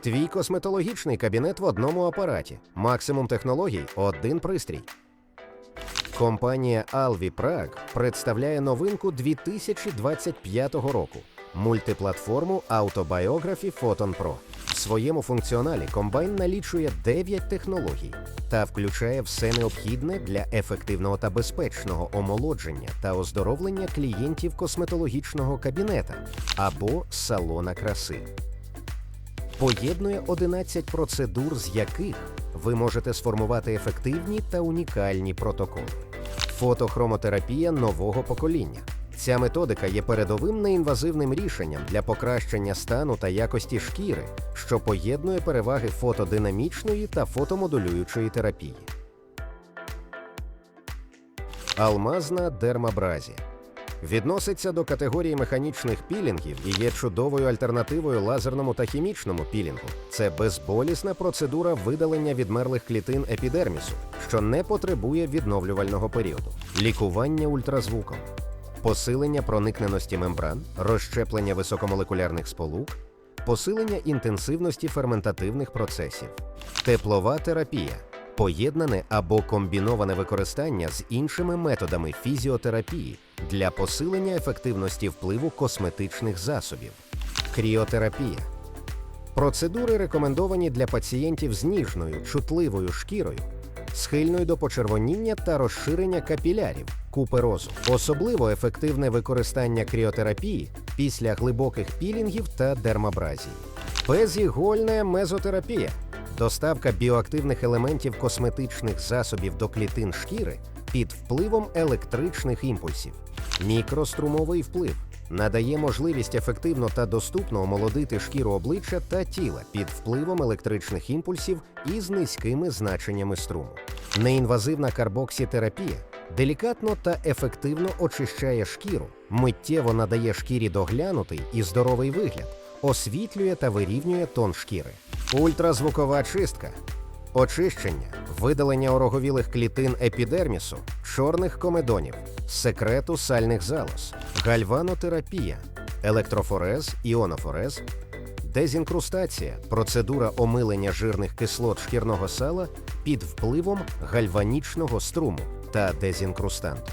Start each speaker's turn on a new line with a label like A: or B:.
A: Твій косметологічний кабінет в одному апараті. Максимум технологій один пристрій. Компанія Alvi Prague представляє новинку 2025 року мультиплатформу Autobiography Photon Pro. В своєму функціоналі комбайн налічує 9 технологій та включає все необхідне для ефективного та безпечного омолодження та оздоровлення клієнтів косметологічного кабінета або салона краси. Поєднує 11 процедур, з яких ви можете сформувати ефективні та унікальні протоколи. Фотохромотерапія нового покоління. Ця методика є передовим неінвазивним рішенням для покращення стану та якості шкіри, що поєднує переваги фотодинамічної та фотомодулюючої терапії. Алмазна дермабразія відноситься до категорії механічних пілінгів і є чудовою альтернативою лазерному та хімічному пілінгу. Це безболісна процедура видалення відмерлих клітин епідермісу, що не потребує відновлювального періоду, лікування ультразвуком, посилення проникненості мембран, розщеплення високомолекулярних сполук, посилення інтенсивності ферментативних процесів, теплова терапія. Поєднане або комбіноване використання з іншими методами фізіотерапії для посилення ефективності впливу косметичних засобів, кріотерапія. Процедури рекомендовані для пацієнтів з ніжною, чутливою шкірою, схильною до почервоніння та розширення капілярів, куперозу. Особливо ефективне використання кріотерапії після глибоких пілінгів та дермабразії. Безігольна мезотерапія доставка біоактивних елементів косметичних засобів до клітин шкіри під впливом електричних імпульсів. Мікрострумовий вплив надає можливість ефективно та доступно омолодити шкіру обличчя та тіла під впливом електричних імпульсів із низькими значеннями струму. Неінвазивна карбоксітерапія делікатно та ефективно очищає шкіру, миттєво надає шкірі доглянутий і здоровий вигляд, освітлює та вирівнює тон шкіри. Ультразвукова чистка. Очищення, видалення ороговілих клітин епідермісу, чорних комедонів, секрету сальних залоз, гальванотерапія, електрофорез, іонофорез, дезінкрустація, процедура омилення жирних кислот шкірного сала під впливом гальванічного струму та дезінкрустанту.